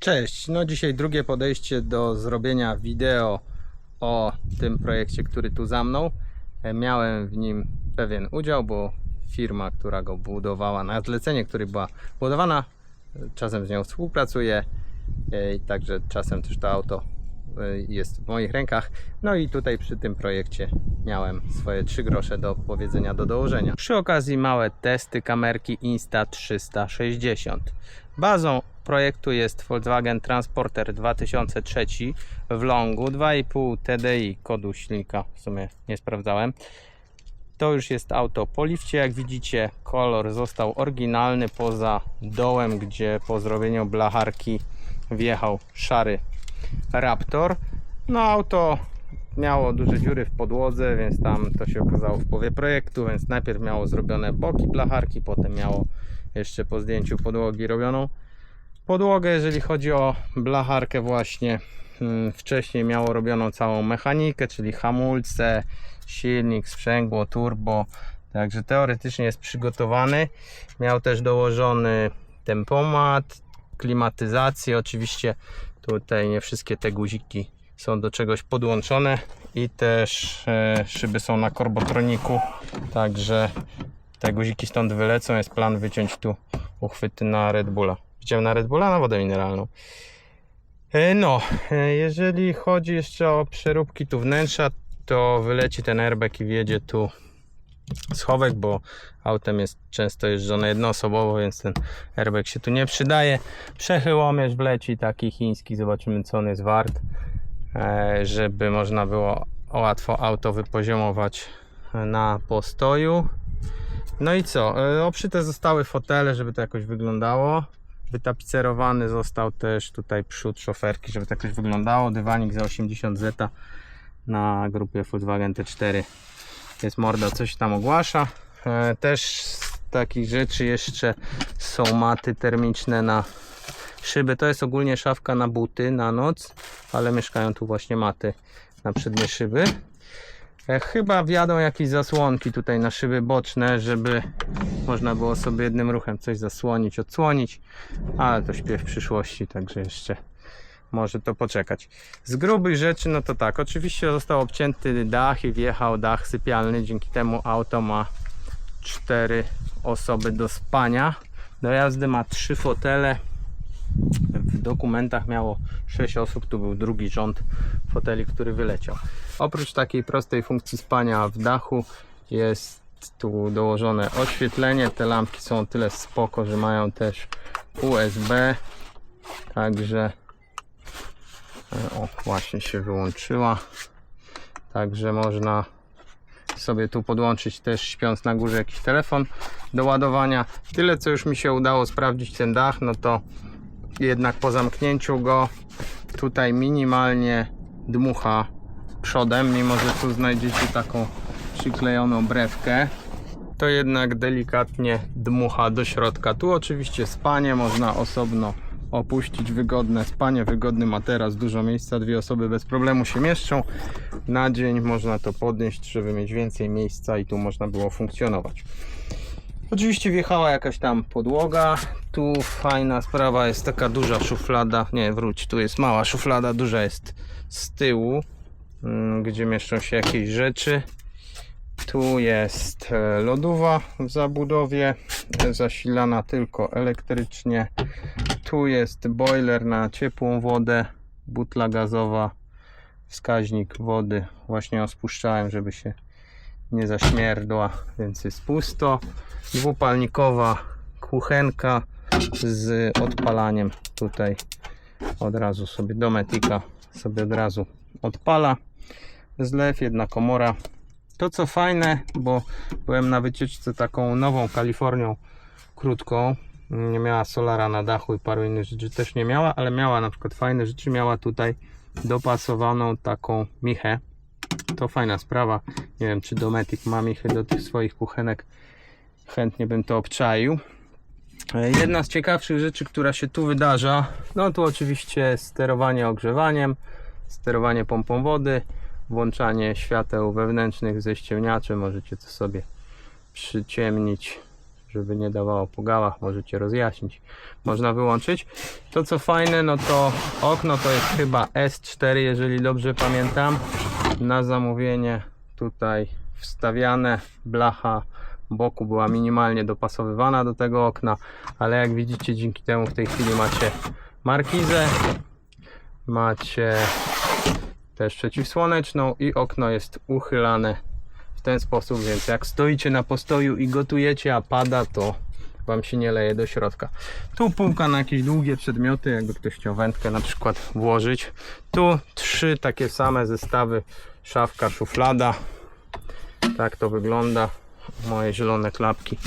Cześć, no dzisiaj drugie podejście do zrobienia wideo o tym projekcie, który tu za mną. E, Miałem w nim pewien udział, bo firma, która go budowała na zlecenie, który była budowana, e, czasem z nią współpracuję e, i także czasem też to auto jest w moich rękach. No i tutaj przy tym projekcie miałem swoje 3 grosze do powiedzenia do dołożenia. Przy okazji małe testy kamerki Insta360. Bazą projektu jest Volkswagen Transporter 2003 w longu 2,5 TDI kodu silnika, w sumie nie sprawdzałem. To już jest auto po lifcie, jak widzicie kolor został oryginalny poza dołem, gdzie po zrobieniu blacharki wjechał szary Raptor. No auto miało duże dziury w podłodze, więc tam to się okazało w połowie projektu, więc najpierw miało zrobione boki blacharki, potem miało jeszcze po zdjęciu podłogi robioną podłogę, jeżeli chodzi o blacharkę właśnie mm, wcześniej miało robioną całą mechanikę, czyli hamulce, silnik, sprzęgło, turbo, także teoretycznie jest przygotowany. Miał też dołożony tempomat, klimatyzację, oczywiście tutaj nie wszystkie te guziki są do czegoś podłączone i też e, szyby są na korbotroniku, także te guziki stąd wylecą, jest plan wyciąć tu uchwyty na Red Bulla. Widziałem na Red Bulla na wodę mineralną. E, No, e, jeżeli chodzi jeszcze o przeróbki tu wnętrza, to wyleci ten airbag i wjedzie tu schowek, bo autem jest często jeżdżone jednoosobowo, więc ten airbag się tu nie przydaje. Przechyłomierz wleci taki chiński, zobaczymy co on jest wart, e, żeby można było łatwo auto wypoziomować na postoju. No i co? E, Obszyte zostały fotele, żeby to jakoś wyglądało. Wytapicerowany został też tutaj przód szoferki, żeby to jakoś wyglądało. Dywanik za 80 zeta na grupie Volkswagen T4 jest morda, coś tam ogłasza. E, Też z takich rzeczy jeszcze są maty termiczne na szyby. To jest ogólnie szafka na buty na noc, ale mieszkają tu właśnie maty na przednie szyby. E, Chyba wjadą jakieś zasłonki tutaj na szyby boczne, żeby można było sobie jednym ruchem coś zasłonić, odsłonić, ale to śpiew przyszłości, także jeszcze może to poczekać. Z grubych rzeczy, no to tak, oczywiście został obcięty dach i wjechał dach sypialny, dzięki temu auto ma cztery osoby do spania. Do jazdy ma trzy fotele, w dokumentach miało 6 osób, tu był drugi rząd foteli, który wyleciał. Oprócz takiej prostej funkcji spania w dachu jest tu dołożone oświetlenie. Te lampki są o tyle spoko, że mają też USB. Także e, o, właśnie się wyłączyła. Także można sobie tu podłączyć też śpiąc na górze jakiś telefon do ładowania. Tyle co już mi się udało sprawdzić ten dach, no to jednak po zamknięciu go tutaj minimalnie dmucha przodem, mimo że tu znajdziecie taką przyklejoną brewkę to jednak delikatnie dmucha do środka. Tu oczywiście spanie można osobno opuścić, wygodne spanie, wygodny materac, dużo miejsca, dwie osoby bez problemu się mieszczą. Na dzień można to podnieść, żeby mieć więcej miejsca i tu można było funkcjonować. Oczywiście wjechała jakaś tam podłoga. Tu fajna sprawa jest taka duża szuflada. Nie, wróć, tu jest mała szuflada, duża jest z tyłu, mm, gdzie mieszczą się jakieś rzeczy. Tu jest e, lodówa w zabudowie, zasilana tylko elektrycznie. Tu jest boiler na ciepłą wodę, butla gazowa, wskaźnik wody. Właśnie ją spuszczałem, żeby się nie zaśmierdła, więc jest pusto. Dwupalnikowa kuchenka z odpalaniem tutaj od razu sobie dometika sobie od razu odpala. Zlew, jedna komora. To co fajne, bo byłem na wycieczce taką nową Kalifornią krótką. Nie miała solara na dachu i paru innych rzeczy też nie miała, ale miała na przykład fajne rzeczy. Miała tutaj dopasowaną taką michę. To fajna sprawa. Nie wiem, czy Dometic ma michy do tych swoich kuchenek. Chętnie bym to obczaił. E, Jedna z ciekawszych rzeczy, która się tu wydarza, no to oczywiście sterowanie ogrzewaniem, sterowanie pompą wody, włączanie świateł wewnętrznych ze ściemniaczem. Możecie to sobie przyciemnić żeby nie dawało po gałach, możecie rozjaśnić. Można wyłączyć. To co fajne, no to okno to jest chyba S4, jeżeli dobrze pamiętam. Na zamówienie tutaj wstawiane blacha boku była minimalnie dopasowywana do tego okna, ale jak widzicie dzięki temu w tej chwili macie markizę, macie też przeciwsłoneczną i okno jest uchylane w ten sposób, więc jak stoicie na postoju i gotujecie, a pada, to Wam się nie leje do środka. Tu półka na jakieś długie przedmioty, jakby ktoś chciał wędkę na przykład włożyć. Tu trzy takie same zestawy, szafka, szuflada. Tak to wygląda. Moje zielone klapki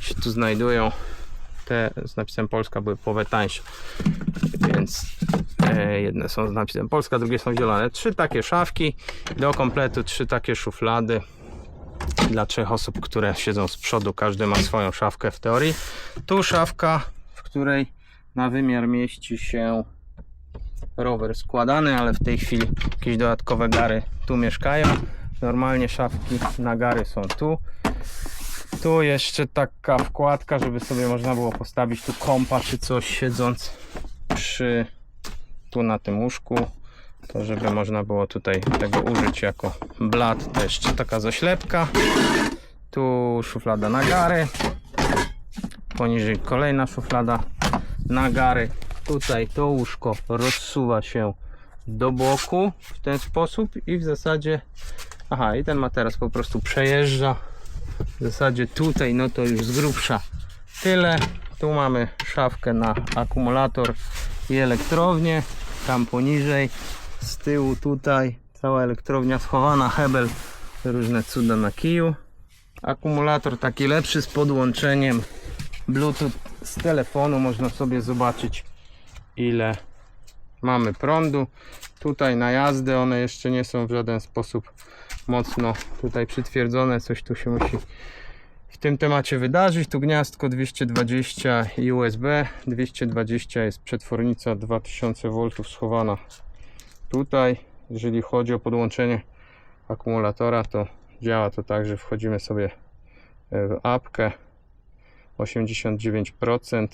się tu znajdują. Te z napisem Polska były połowę tańsze, więc e, jedne są z napisem Polska, drugie są zielone. Trzy takie szafki, do kompletu trzy takie szuflady dla trzech osób, które siedzą z przodu. Każdy ma swoją szafkę w teorii. Tu szafka, w której na wymiar mieści się rower składany, ale w tej chwili jakieś dodatkowe gary tu mieszkają. Normalnie szafki na gary są tu. Tu jeszcze taka wkładka, żeby sobie można było postawić tu kompa czy coś siedząc przy tu na tym łóżku. To żeby można było tutaj tego użyć jako blat też taka zaślepka. Tu szuflada na gary. Poniżej kolejna szuflada na gary. Tutaj to łóżko rozsuwa się do boku w ten sposób i w zasadzie aha i ten materac po prostu przejeżdża w zasadzie tutaj no to już z grubsza tyle. Tu mamy szafkę na akumulator i elektrownię. Tam poniżej z tyłu tutaj cała elektrownia schowana hebel różne cuda na kiju. Akumulator taki lepszy z podłączeniem bluetooth z telefonu. Można sobie zobaczyć ile mamy prądu. Tutaj na jazdę one jeszcze nie są w żaden sposób mocno tutaj przytwierdzone coś tu się musi w tym temacie wydarzyć. Tu gniazdko 220 i USB. 220 jest przetwornica 2000 V schowana tutaj. Jeżeli chodzi o podłączenie akumulatora, to działa to tak, że wchodzimy sobie w apkę 89%.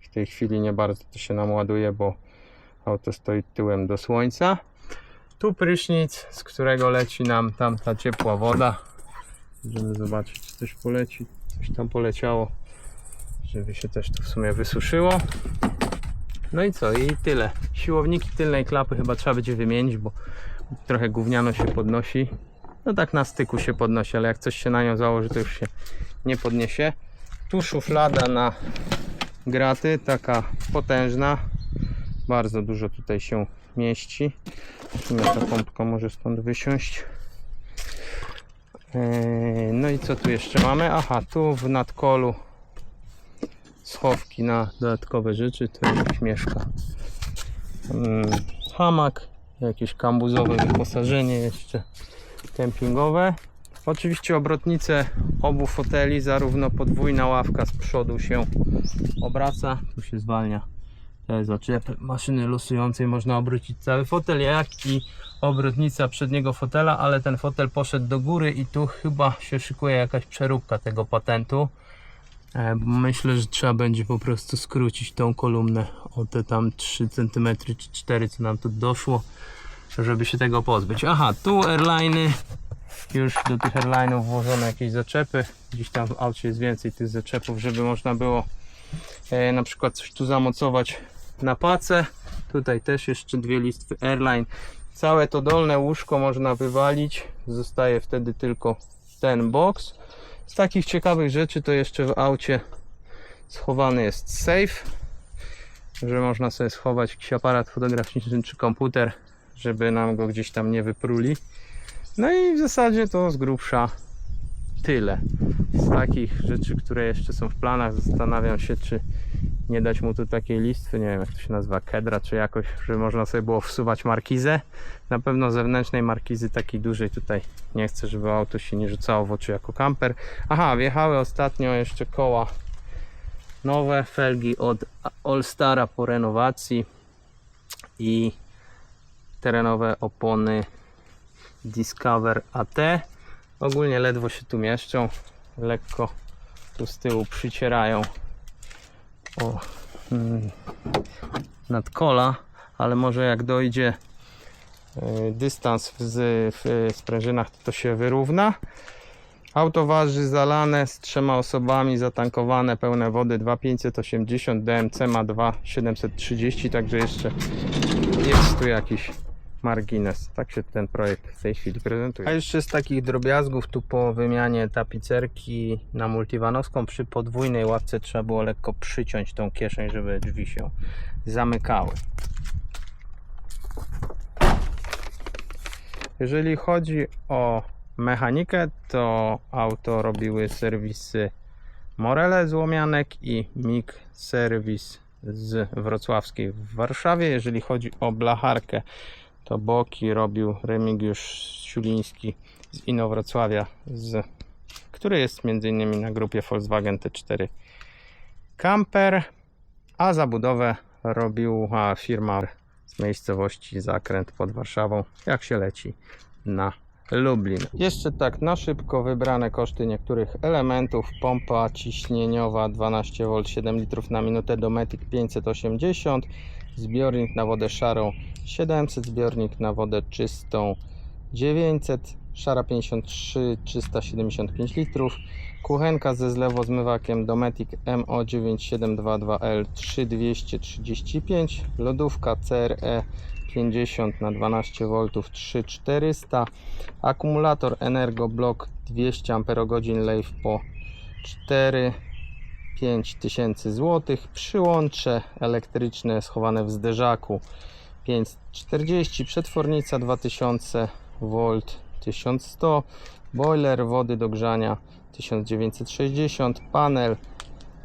W tej chwili nie bardzo to się nam ładuje, bo auto stoi tyłem do słońca. Tu prysznic, z którego leci nam tam ta ciepła woda. Możemy zobaczyć, czy coś poleci. Coś tam poleciało, żeby się też to w sumie wysuszyło. No i co? I tyle. Siłowniki tylnej klapy chyba trzeba będzie wymienić, bo trochę gówniano się podnosi. No tak na styku się podnosi, ale jak coś się na nią założy, to już się nie podniesie. Tu szuflada na graty, taka potężna. Bardzo dużo tutaj się mieści. Sumie ta pompka może stąd wysiąść. Eee, No i co tu jeszcze mamy? Aha, tu w nadkolu schowki na dodatkowe rzeczy. Tu jakiś mieszka mm, hamak, jakieś kambuzowe wyposażenie jeszcze kempingowe. Oczywiście obrotnice obu foteli, zarówno podwójna ławka z przodu się obraca, tu się zwalnia te zaczepy maszyny losującej można obrócić cały fotel, jak i obrotnica przedniego fotela, ale ten fotel poszedł do góry i tu chyba się szykuje jakaś przeróbka tego patentu. E, Myślę, że trzeba będzie po prostu skrócić tą kolumnę o te tam 3 cm czy 4 co nam tu doszło, żeby się tego pozbyć. Aha, tu airliny, już do tych airline'ów włożone jakieś zaczepy. Gdzieś tam w aucie jest więcej tych zaczepów, żeby można było e, na przykład coś tu zamocować na pacę. Tutaj też jeszcze dwie listwy airline. Całe to dolne łóżko można wywalić. Zostaje wtedy tylko ten box. Z takich ciekawych rzeczy to jeszcze w aucie schowany jest safe, że można sobie schować jakiś aparat fotograficzny czy komputer, żeby nam go gdzieś tam nie wypruli. No i w zasadzie to z grubsza tyle. Z takich rzeczy, które jeszcze są w planach, zastanawiam się, czy nie dać mu tu takiej listwy, nie wiem jak to się nazywa, kedra, czy jakoś, żeby można sobie było wsuwać markizę. Na pewno zewnętrznej markizy takiej dużej tutaj nie chcę, żeby auto się nie rzucało w oczy jako kamper. Aha, wjechały ostatnio jeszcze koła nowe, felgi od Allstara po renowacji i terenowe opony Discover AT. Ogólnie ledwo się tu mieszczą, lekko tu z tyłu przycierają o, mm, nad kola, ale może jak dojdzie y, dystans w, w sprężynach, to się wyrówna. Auto waży zalane z trzema osobami, zatankowane, pełne wody 2580, DMC ma 2730, także jeszcze jest tu jakiś margines. Tak się ten projekt w tej chwili prezentuje. A jeszcze z takich drobiazgów, tu po wymianie tapicerki na multivanowską przy podwójnej ławce trzeba było lekko przyciąć tą kieszeń, żeby drzwi się zamykały. Jeżeli chodzi o mechanikę, to auto robiły serwisy Morele z Łomianek i MIG Serwis z Wrocławskiej w Warszawie. Jeżeli chodzi o blacharkę, to boki robił Remigiusz Siuliński z Inowrocławia, z, który jest m.in. na grupie Volkswagen T4 Camper, a zabudowę robiła firma z miejscowości Zakręt pod Warszawą, jak się leci na Lublin. Jeszcze tak na szybko wybrane koszty niektórych elementów. Pompa ciśnieniowa 12V 7 litrów na minutę Dometic 580, zbiornik na wodę szarą 700, zbiornik na wodę czystą 900, szara 53 375 litrów, kuchenka ze zlewozmywakiem Dometic MO9722L 3235, lodówka CRE 50 na 12 V 3400 akumulator Energoblock 200 Ah Leif po 4 5000 zł przyłącze elektryczne schowane w zderzaku. 540 przetwornica 2000 V 1100 boiler wody do grzania 1960 panel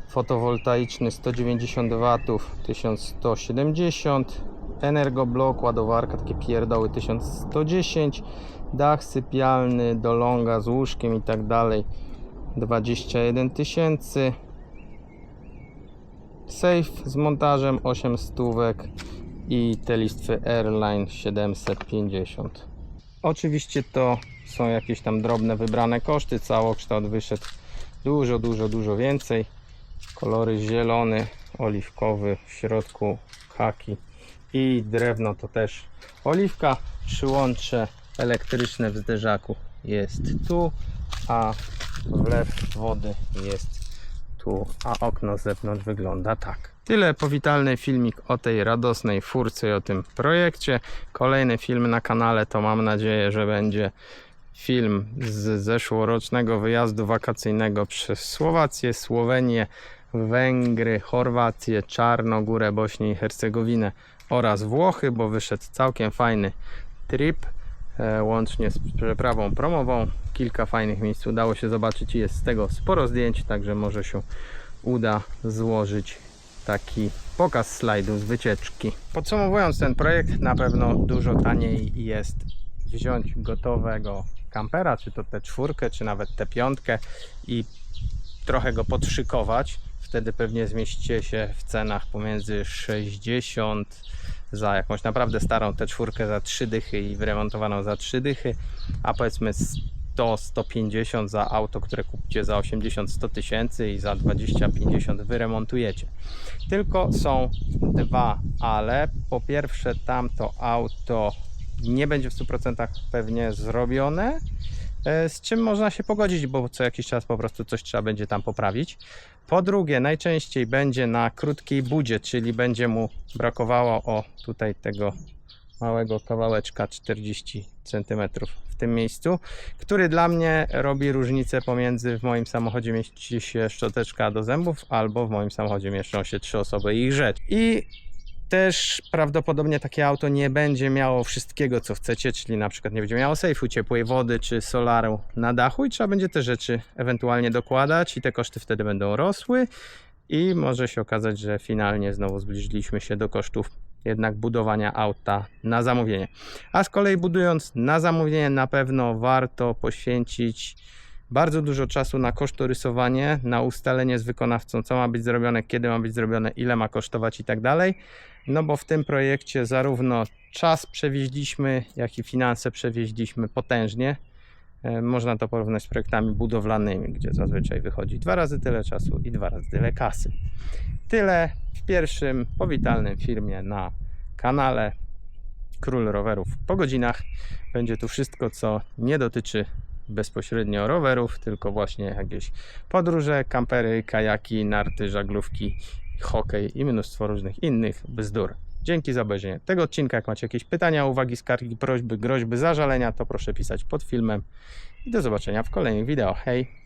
fotowoltaiczny 190 W 1170 Energoblok, ładowarka, takie pierdoły 1110 dach sypialny do longa z łóżkiem i tak dalej 21 tysięcy safe z montażem 8 stówek i te listwy Airline 750 oczywiście to są jakieś tam drobne wybrane koszty całokształt wyszedł dużo, dużo, dużo więcej. Kolory zielony, oliwkowy w środku haki i drewno to też oliwka. Przyłącze elektryczne w zderzaku jest tu a wlew wody jest tu a okno z zewnątrz wygląda tak. Tyle powitalny filmik o tej radosnej furce i o tym projekcie. Kolejny film na kanale to mam nadzieję, że będzie film z zeszłorocznego wyjazdu wakacyjnego przez Słowację, Słowenię, Węgry, Chorwację, Czarnogórę, Bośnię i Hercegowinę oraz Włochy, bo wyszedł całkiem fajny trip łącznie z przeprawą promową. Kilka fajnych miejsc udało się zobaczyć i jest z tego sporo zdjęć, także może się uda złożyć taki pokaz slajdów z wycieczki. Podsumowując ten projekt, na pewno dużo taniej jest wziąć gotowego kampera, czy to tę czwórkę, czy nawet tę piątkę i trochę go podszykować. Wtedy pewnie zmieścicie się w cenach pomiędzy 60 za jakąś naprawdę starą tę czwórkę za 3 dychy i wyremontowaną za 3 dychy, a powiedzmy 100-150 za auto, które kupicie za 80-100 tysięcy i za 20-50 wyremontujecie. Tylko są dwa ale. Po pierwsze tamto auto nie będzie w 100% pewnie zrobione, z czym można się pogodzić, bo co jakiś czas po prostu coś trzeba będzie tam poprawić. Po drugie, najczęściej będzie na krótkiej budzie, czyli będzie mu brakowało o tutaj tego małego kawałeczka 40 cm w tym miejscu, który dla mnie robi różnicę pomiędzy w moim samochodzie mieści się szczoteczka do zębów, albo w moim samochodzie mieszczą się trzy osoby i ich rzecz. I też prawdopodobnie takie auto nie będzie miało wszystkiego, co chcecie, czyli na przykład nie będzie miało sejfu, ciepłej wody czy solaru na dachu i trzeba będzie te rzeczy ewentualnie dokładać i te koszty wtedy będą rosły i może się okazać, że finalnie znowu zbliżyliśmy się do kosztów jednak budowania auta na zamówienie. A z kolei budując na zamówienie na pewno warto poświęcić bardzo dużo czasu na kosztorysowanie, na ustalenie z wykonawcą, co ma być zrobione, kiedy ma być zrobione, ile ma kosztować i tak dalej. No bo w tym projekcie zarówno czas przewieźliśmy, jak i finanse przewieźliśmy potężnie. E, Można to porównać z projektami budowlanymi, gdzie zazwyczaj wychodzi dwa razy tyle czasu i dwa razy tyle kasy. Tyle w pierwszym powitalnym filmie na kanale Król Rowerów po godzinach. Będzie tu wszystko, co nie dotyczy bezpośrednio rowerów, tylko właśnie jakieś podróże, kampery, kajaki, narty, żaglówki, hokej i mnóstwo różnych innych bzdur. Dzięki za obejrzenie tego odcinka. Jak macie jakieś pytania, uwagi, skargi, prośby, groźby, zażalenia, to proszę pisać pod filmem. I do zobaczenia w kolejnych wideo. Hej!